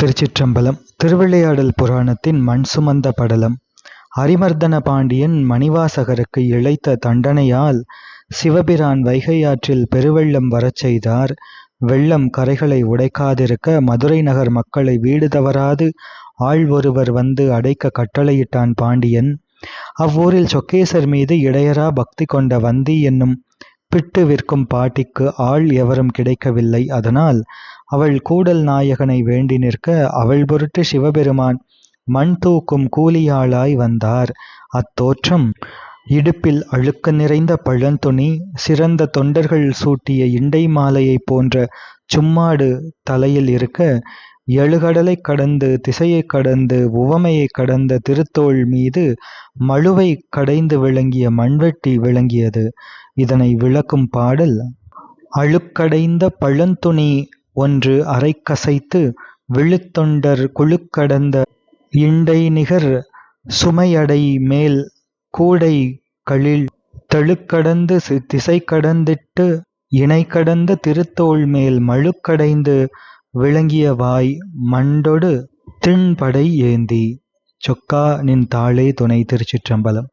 திருச்சிற்றம்பலம் திருவிளையாடல் புராணத்தின் மண் சுமந்த படலம். அரிமர்தன பாண்டியன் மணிவாசகருக்கு இழைத்த தண்டனையால் சிவபிரான் வைகையாற்றில் பெருவெள்ளம் வரச் செய்தார். வெள்ளம் கரைகளை உடைக்காதிருக்க மதுரை நகர் மக்களை வீடு தவறாது ஆள் ஒருவர் வந்து அடைக்க கட்டளையிட்டான் பாண்டியன். அவ்வூரில் சொக்கேசர் மீது இடையரா பக்தி கொண்ட வந்தி என்னும் பிட்டு விற்கும் பாட்டிக்கு ஆள் எவரும் கிடைக்கவில்லை. அதனால் அவள் கூடல் நாயகனை வேண்டி நிற்க அவள் பொருட்டு சிவபெருமான் மண் தூக்கும் கூலியாளாய் வந்தார். அத்தோற்றம் இடுப்பில் அழுக்கு நிறைந்த பழந்துணி சிறந்த தொண்டர்கள் சூட்டிய இண்டை மாலையைப் போன்ற சும்மாடு தலையில் இருக்க எழுகடலை கடந்து திசையை கடந்து உவமையை கடந்த திருத்தோள் மீது மழுவை கடைந்து விளங்கிய மண்வெட்டி விளங்கியது. இதனை விளக்கும் பாடல் அழுக்கடைந்த பழந்துணி ஒன்று அரைக்கசைத்து விழுத்தொண்டர் குழுக்கடந்த இண்டைநிகர் சுமையடை மேல் கூடை கழில் தெழுக்கடந்து திசைக்கடந்திட்டு இணைக்கடந்த திருத்தோள் மேல் மழுக்கடைந்து விளங்கிய வாய் மண்டொடு திண்படை ஏந்தி. சொக்கா நின் தாளே துணை திருச்சிற்றம்பலம்